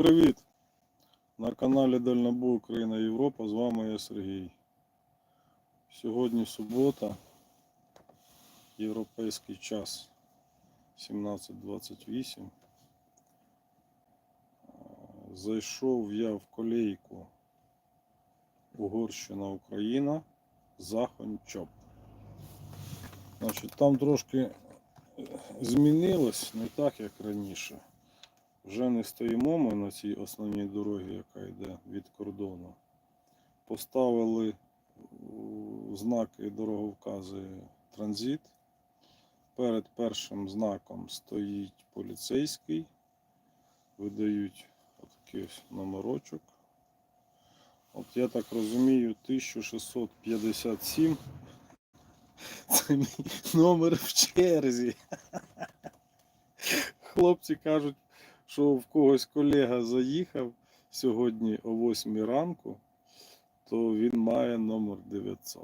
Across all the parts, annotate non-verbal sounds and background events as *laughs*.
Привіт! На каналі Дальнобой Україна Європа. З вами я Сергій. Сьогодні субота, європейський час 17.28. Е, Зайшов я в колейку Угорщина Україна Захончоп. Значить, там трошки змінилось, не так як раніше. Вже не стоїмо ми на цій основній дорогі, яка йде від кордону. Поставили у, знаки дороговкази транзит. Перед першим знаком стоїть поліцейський. Видають отакий номерочок. От я так розумію, 1657 це мій номер в черзі. *laughs* Хлопці кажуть, що в когось колега заїхав сьогодні о 8 ранку, то він має номер 900.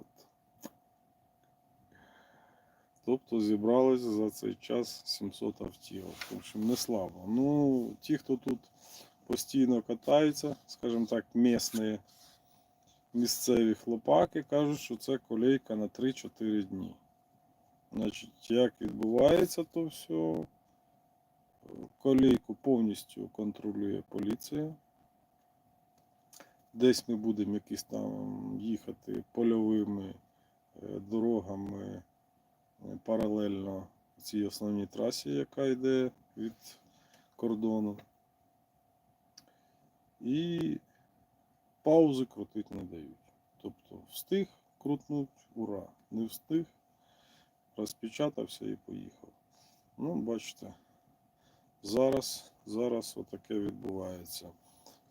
Тобто зібралось за цей час 700 автівок. В общем, не слабо. Ну, ті, хто тут постійно катаються, скажімо так, місні, місцеві хлопаки, кажуть, що це колейка на 3-4 дні. Значить, як відбувається то все, колейку повністю контролює поліція. Десь ми будемо якісь там їхати польовими е, дорогами е, паралельно цій основній трасі, яка йде від кордону. І паузи крутити не дають. Тобто встиг крутнуть, ура, не встиг, розпечатався і поїхав. Ну, бачите. Зараз, зараз отаке відбувається.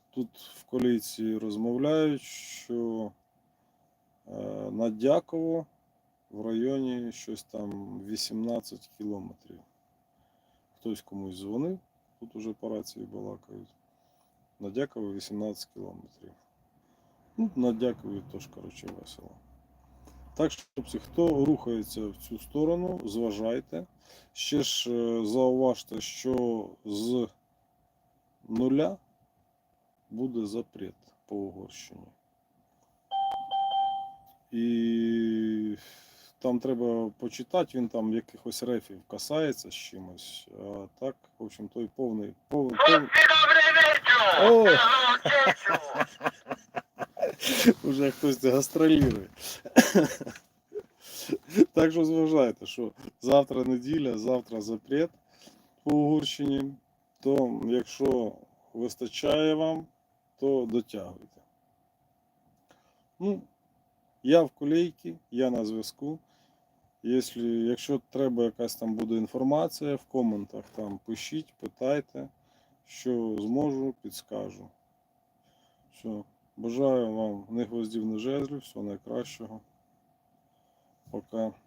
Тут в коаліції розмовляють, що е, на Дяково в районі щось там 18 кілометрів. Хтось комусь дзвонив, тут уже по рації балакають. На Дяково 18 кілометрів. Ну, на Дякові теж, коротше, весело. Так що, хлопці, хто рухається в цю сторону, зважайте. Ще ж е, зауважте, що з нуля буде запрет по Угорщині. І там треба почитати, він там якихось рефів касається з чимось. А так, в общем, той повний. повний, повний... О! *laughs* Уже хтось гастролює. *laughs* Так що зважайте, що завтра неділя, завтра запрет по Угорщині, то якщо вистачає вам, то дотягуйте. Ну, я в колейці, я на зв'язку. Якщо, треба якась там буде інформація, в коментах там пишіть, питайте, що зможу, підскажу. Все. Бажаю вам не гвоздів, не жезлів, всього найкращого. Пока.